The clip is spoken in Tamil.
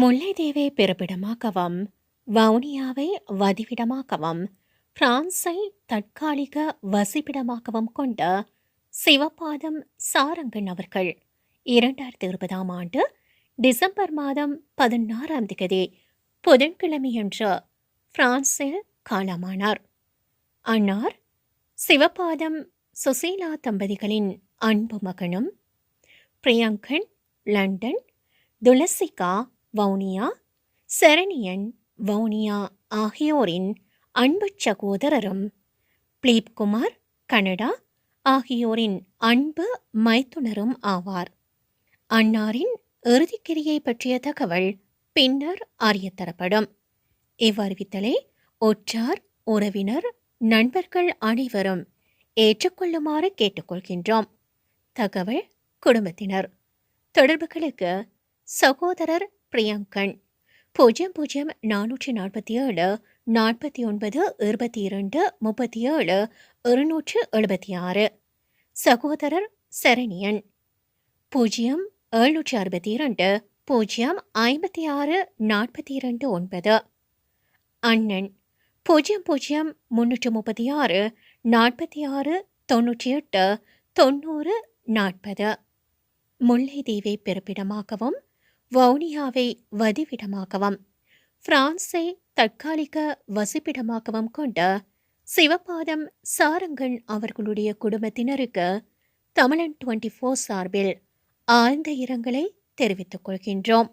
முல்லைத்தீவை பிறப்பிடமாகவும் வவுனியாவை வதிவிடமாக்கவும் பிரான்சை தற்காலிக வசிப்பிடமாக்கவும் கொண்ட சிவபாதம் சாரங்கன் அவர்கள் இரண்டாயிரத்தி இருபதாம் ஆண்டு டிசம்பர் மாதம் பதினாறாம் திகதி புதன்கிழமையன்று பிரான்சில் காலமானார். அன்னார் சிவபாதம் சுசீலா தம்பதிகளின் அன்பு மகனும் பிரியங்கன் லண்டன் துளசிகா வவுனியா சரணியன் வவுனியா ஆகியோரின் அன்பு சகோதரரும் பிலீப்குமார் கனடா ஆகியோரின் அன்பு மைத்துனரும் ஆவார். அன்னாரின் இறுதிக்கிரியை பற்றிய தகவல் பின்னர் அறியத்தரப்படும் இவ்வறிவித்தலை ஒற்றார் உறவினர் நண்பர்கள் அனைவரும் ஏற்றுக்கொள்ளுமாறு கேட்டுக்கொள்கின்றோம். தகவல் குடும்பத்தினர். தொடர்புகளுக்கு சகோதரர் பிரியங்கன் பூஜ்ஜியம் பூஜ்ஜியம் நானூற்றி நாற்பத்தி ஏழு நாற்பத்தி ஒன்பது இருபத்தி இரண்டு முப்பத்தி ஏழு இருநூற்று எழுபத்தி ஆறு சகோதரர் சரணியன். பூஜ்ஜியம் எழுநூற்றி அறுபத்தி இரண்டு பூஜ்ஜியம் ஐம்பத்தி ஆறு நாற்பத்தி இரண்டு ஒன்பது. அண்ணன். பூஜ்ஜியம் பூஜ்ஜியம் முன்னூற்றி முப்பத்தி ஆறு நாற்பத்தி ஆறு தொண்ணூற்றி எட்டு தொண்ணூறு நாற்பது. முல்லைத்தீவை பிறப்பிடமாகவும் வவுனியாவை வதிவிடமாகவும் பிரான்சை தற்காலிக வசிப்பிடமாகவும் கொண்ட சிவபாதம் சாரங்கன் அவர்களுடைய குடும்பத்தினருக்கு தமிழன் டுவெண்ட்டி ஃபோர் சார்பில் ஆழ்ந்த இரங்கலை தெரிவித்துக் கொள்கின்றோம்.